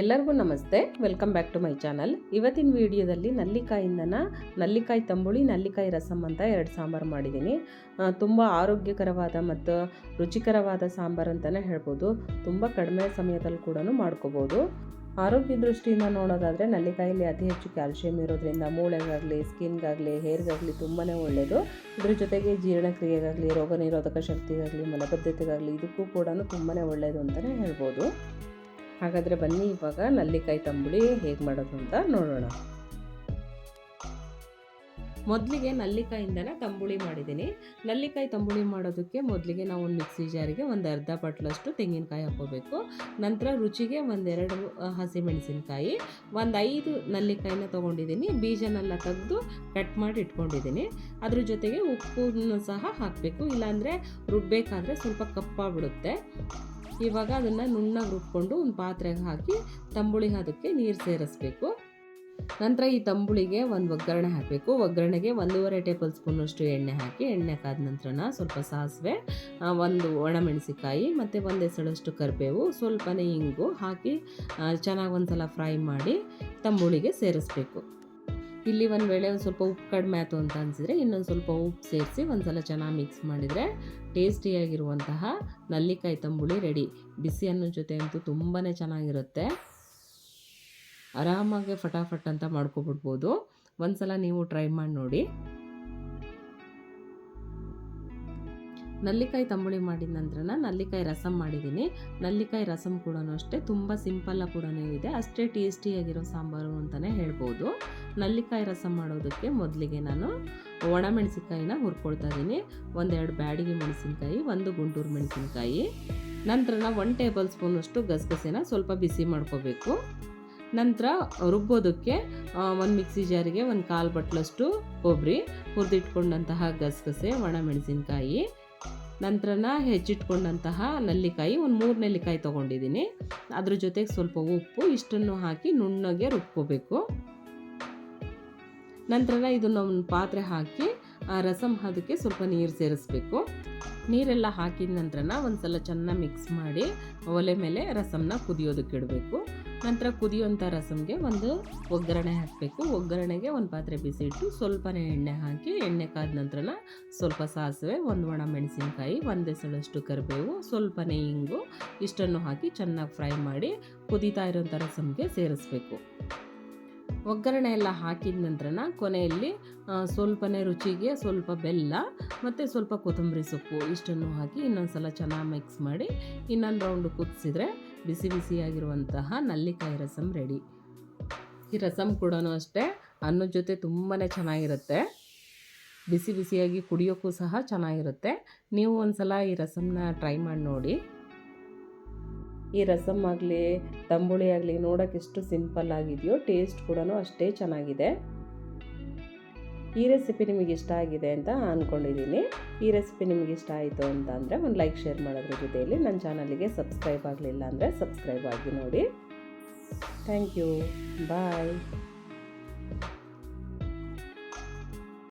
ಎಲ್ಲರಿಗೂ ನಮಸ್ತೆ. Welcome back to my channel ಇವತ್ತಿನ ವಿಡಿಯೋದಲ್ಲಿ ನಲ್ಲಿಕಾಯಿಂದನ ನಲ್ಲಿಕಾಯಿ ತಂಬುಳಿ, ನಲ್ಲಿಕಾಯಿ ರಸಮ್ ಅಂತ ಎರಡು ಸಾಂಬಾರು ಮಾಡಿದ್ದೀನಿ. ತುಂಬ ಆರೋಗ್ಯಕರವಾದ ಮತ್ತು ರುಚಿಕರವಾದ ಸಾಂಬಾರು ಅಂತಲೇ ಹೇಳ್ಬೋದು. ತುಂಬ ಕಡಿಮೆ ಸಮಯದಲ್ಲಿ ಕೂಡ ಮಾಡ್ಕೋಬೋದು. ಆರೋಗ್ಯ ದೃಷ್ಟಿಯಿಂದ ನೋಡೋದಾದರೆ ನಲ್ಲಿಕಾಯಲ್ಲಿ ಅತಿ ಹೆಚ್ಚು ಕ್ಯಾಲ್ಶಿಯಂ ಇರೋದ್ರಿಂದ ಮೂಳೆಗಾಗಲಿ, ಸ್ಕಿನ್ಗಾಗಲಿ, ಹೇರ್ಗಾಗಲಿ ತುಂಬಾ ಒಳ್ಳೆಯದು ಇದ್ರ ಜೊತೆಗೆ ಜೀರ್ಣಕ್ರಿಯೆಗಾಗಲಿ ರೋಗ ನಿರೋಧಕ ಶಕ್ತಿಗಾಗಲಿ, ಮಲಬದ್ಧತೆಗಾಗಲಿ ಇದಕ್ಕೂ ಕೂಡ ತುಂಬಾ ಒಳ್ಳೆಯದು ಅಂತಲೇ ಹೇಳ್ಬೋದು. ಹಾಗಾದರೆ ಬನ್ನಿ ಇವಾಗ ನಲ್ಲಿಕಾಯಿ ತಂಬುಳಿ ಹೇಗೆ ಮಾಡೋದು ಅಂತ ನೋಡೋಣ. ಮೊದಲಿಗೆ ನಲ್ಲಿಕಾಯಿಂದನೇ ತಂಬುಳಿ ಮಾಡಿದ್ದೀನಿ. ನಲ್ಲಿಕಾಯಿ ತಂಬುಳಿ ಮಾಡೋದಕ್ಕೆ ಮೊದಲಿಗೆ ನಾವು ಮಿಕ್ಸಿ ಜಾರಿಗೆ ಒಂದು ಅರ್ಧ ಬಟ್ಲಷ್ಟು ತೆಂಗಿನಕಾಯಿ ಹಾಕೋಬೇಕು ನಂತರ ರುಚಿಗೆ ಒಂದೆರಡು ಹಸಿಮೆಣಸಿನಕಾಯಿ, ಒಂದು ಐದು ನಲ್ಲಿಕಾಯಿನ ತೊಗೊಂಡಿದ್ದೀನಿ. ಬೀಜನೆಲ್ಲ ತೆಗೆದು ಕಟ್ ಮಾಡಿ ಇಟ್ಕೊಂಡಿದ್ದೀನಿ. ಅದ್ರ ಜೊತೆಗೆ ಉಪ್ಪು ಸಹ ಹಾಕಬೇಕು. ಇಲ್ಲಾಂದರೆ ರುಬ್ಬಬೇಕಾದ್ರೆ ಸ್ವಲ್ಪ ಕಪ್ಪಾಗ್ಬಿಡುತ್ತೆ. ಇವಾಗ ಅದನ್ನು ನುಣ್ಣಗೆ ರುಬ್ಕೊಂಡು ಒಂದು ಪಾತ್ರೆಗೆ ಹಾಕಿ ತಂಬುಳಿ ಅದಕ್ಕೆ ನೀರು ಸೇರಿಸ್ಬೇಕು. ನಂತರ ಈ ತಂಬುಳಿಗೆ ಒಂದು ಒಗ್ಗರಣೆ ಹಾಕಬೇಕು. ಒಗ್ಗರಣೆಗೆ ಒಂದೂವರೆ ಟೇಬಲ್ ಸ್ಪೂನಷ್ಟು ಎಣ್ಣೆ ಹಾಕಿ, ಎಣ್ಣೆ ಕಾದ ನಂತರನ ಸ್ವಲ್ಪ ಸಾಸಿವೆ ಒಂದು ಒಣಮೆಣಸಿಕಾಯಿ ಮತ್ತು ಒಂದು ಎಸಳಷ್ಟು ಕರಿಬೇವು, ಸ್ವಲ್ಪನೇ ಇಂಗು ಹಾಕಿ ಚೆನ್ನಾಗಿ ಒಂದು ಸಲ ಫ್ರೈ ಮಾಡಿ ತಂಬುಳಿಗೆ ಸೇರಿಸ್ಬೇಕು. ಇಲ್ಲಿ ಒಂದು ವೇಳೆ ಒಂದು ಸ್ವಲ್ಪ ಉಪ್ಪು ಕಡಿಮೆ ಆಯಿತು ಅಂತ ಅನಿಸಿದ್ರೆ ಇನ್ನೊಂದು ಸ್ವಲ್ಪ ಉಪ್ಪು ಸೇರಿಸಿ ಒಂದು ಸಲ ಚೆನ್ನಾಗಿ ಮಿಕ್ಸ್ ಮಾಡಿದರೆ ಟೇಸ್ಟಿಯಾಗಿರುವಂತಹ ನಲ್ಲಿಕಾಯಿ ತಂಬುಳಿ ರೆಡಿ ಬಿಸಿ ಅನ್ನೋ ಜೊತೆ ಅಂತೂ ತುಂಬಾ ಚೆನ್ನಾಗಿರುತ್ತೆ. ಆರಾಮಾಗಿ ಫಟಾಫಟ್ ಅಂತ ಮಾಡ್ಕೊಬಿಡ್ಬೋದು. ಒಂದು ಸಲ ನೀವು ಟ್ರೈ ಮಾಡಿ ನೋಡಿ. ನಲ್ಲಿಕಾಯಿ ತಂಬುಳಿ ಮಾಡಿದ ನಂತರ ನಲ್ಲಿಕಾಯಿ ರಸಮ್ ಮಾಡಿದ್ದೀನಿ. ನಲ್ಲಿಕಾಯಿ ರಸಮ್ ಕೂಡ ಅಷ್ಟೇ, ತುಂಬ ಸಿಂಪಲ್ಲಾಗಿ ಕೂಡ ಇದೆ. ಅಷ್ಟೇ ಟೇಸ್ಟಿಯಾಗಿರೋ ಸಾಂಬಾರು ಅಂತಲೇ ಹೇಳ್ಬೋದು. ನಲ್ಲಿಕಾಯಿ ರಸಮ್ ಮಾಡೋದಕ್ಕೆ ಮೊದಲಿಗೆ ನಾನು ಒಣಮೆಣಸಿನ್ಕಾಯಿನ ಹುರ್ಕೊಳ್ತಾ ಇದ್ದೀನಿ. ಒಂದೆರಡು ಬ್ಯಾಡಿಗೆ ಮೆಣಸಿನಕಾಯಿ, ಒಂದು ಗುಂಟೂರು ಮೆಣಸಿನಕಾಯಿ. ನಂತರ ಒನ್ ಟೇಬಲ್ ಸ್ಪೂನಷ್ಟು ಗಸಗಸೆನ ಸ್ವಲ್ಪ ಬಿಸಿ ಮಾಡ್ಕೋಬೇಕು. ನಂತರ ರುಬ್ಬೋದಕ್ಕೆ ಒಂದು ಮಿಕ್ಸಿ ಜಾರಿಗೆ ಒಂದು ಕಾಲು ಬಟ್ಲಷ್ಟು ಕೊಬ್ಬರಿ ಹುರಿದಿಟ್ಕೊಂಡಂತಹ ಗಸಗಸೆ, ಒಣಮೆಣಸಿನ್ಕಾಯಿ. ನಂತರನ ಹೆಚ್ಚಿಟ್ಕೊಂಡಂತಹ ನಲ್ಲಿಕಾಯಿ, ಒಂದು ಮೂರು ನೆಲ್ಲಿಕಾಯಿ ತೊಗೊಂಡಿದ್ದೀನಿ ಅದ್ರ ಜೊತೆಗೆ ಸ್ವಲ್ಪ ಉಪ್ಪು, ಇಷ್ಟನ್ನು ಹಾಕಿ ನುಣ್ಣಗೆ ರುಬ್ಕೋಬೇಕು. ನಂತರ ಇದನ್ನು ಒಂದು ಪಾತ್ರೆ ಹಾಕಿ, ಆ ರಸಮ್ ಅದಕ್ಕೆ ಸ್ವಲ್ಪ ನೀರು ಸೇರಿಸ್ಬೇಕು. ನೀರೆಲ್ಲ ಹಾಕಿದ ನಂತರನ ಒಂದು ಸಲ ಚೆನ್ನಾಗಿ ಮಿಕ್ಸ್ ಮಾಡಿ, ಒಲೆ ಮೇಲೆ ರಸಮ್ನ ಕುದಿಯೋದಕ್ಕೆ ಇಡಬೇಕು. ನಂತರ ಕುದಿಯುವಂಥ ರಸಮ್ಗೆ ಒಂದು ಒಗ್ಗರಣೆ ಹಾಕಬೇಕು. ಒಗ್ಗರಣೆಗೆ ಒಂದು ಪಾತ್ರೆ ಬಿಸಿ ಇಟ್ಟು ಸ್ವಲ್ಪನೇ ಎಣ್ಣೆ ಹಾಕಿ, ಎಣ್ಣೆ ಕಾದ ನಂತರ ಸ್ವಲ್ಪ ಸಾಸಿವೆ, ಒಂದು ಒಣ ಮೆಣಸಿನ್ಕಾಯಿ, ಒಂದೇ ಸಳಷ್ಟು ಕರಿಬೇವು, ಸ್ವಲ್ಪನೇ ಇಂಗು, ಇಷ್ಟನ್ನು ಹಾಕಿ ಚೆನ್ನಾಗಿ ಫ್ರೈ ಮಾಡಿ ಕುದೀತಾ ಇರೋಂಥ ರಸಮ್ಗೆ ಸೇರಿಸ್ಬೇಕು. ಒಗ್ಗರಣೆ ಎಲ್ಲ ಹಾಕಿದ ನಂತರ ಕೊನೆಯಲ್ಲಿ ಸ್ವಲ್ಪನೇ ರುಚಿಗೆ ಸ್ವಲ್ಪ ಬೆಲ್ಲ ಮತ್ತು ಸ್ವಲ್ಪ ಕೊತ್ತಂಬರಿ ಸೊಪ್ಪು ಇಷ್ಟನ್ನು ಹಾಕಿ ಇನ್ನೊಂದು ಸಲ ಚೆನ್ನಾಗಿ ಮಿಕ್ಸ್ ಮಾಡಿ ಇನ್ನೊಂದು ರೌಂಡು ಕುದಿಸಿದ್ರೆ ಬಿಸಿ ಬಿಸಿಯಾಗಿರುವಂತಹ ನಲ್ಲಿಕಾಯಿ ರಸಮ್ ರೆಡಿ. ಈ ರಸಮ್ ಕೂಡ ಅಷ್ಟೇ, ಅನ್ನದ ಜೊತೆ ತುಂಬಾ ಚೆನ್ನಾಗಿರುತ್ತೆ. ಬಿಸಿ ಬಿಸಿಯಾಗಿ ಕುಡಿಯೋಕ್ಕೂ ಸಹ ಚೆನ್ನಾಗಿರುತ್ತೆ. ನೀವು ಒಂದು ಸಲ ಈ ರಸಮ್ನ ಟ್ರೈ ಮಾಡಿ ನೋಡಿ. ಈ ರಸಮ್ ಆಗಲಿ, ತಂಬುಳಿ ಆಗಲಿ ನೋಡೋಕ್ಕೆ ಎಷ್ಟು ಸಿಂಪಲ್ ಆಗಿದೆಯೋ, ಟೇಸ್ಟ್ ಕೂಡ ಅಷ್ಟೇ ಚೆನ್ನಾಗಿದೆ. ಈ ರೆಸಿಪಿ ನಿಮಗೆ ಇಷ್ಟ ಆಗಿದೆ ಅಂತ ಅಂದ್ಕೊಂಡಿದ್ದೀನಿ ಈ ರೆಸಿಪಿ ನಿಮಗೆ ಇಷ್ಟ ಆಯಿತು ಅಂತ ಅಂದರೆ ಒಂದು ಲೈಕ್ ಶೇರ್ ಮಾಡೋದ್ರ ಜೊತೆಯಲ್ಲಿ ನನ್ನ ಚಾನಲಿಗೆ ಸಬ್ಸ್ಕ್ರೈಬ್ ಆಗಲಿಲ್ಲ ಅಂದರೆ ಸಬ್ಸ್ಕ್ರೈಬ್ ಆಗಿ ನೋಡಿ. Thank you bye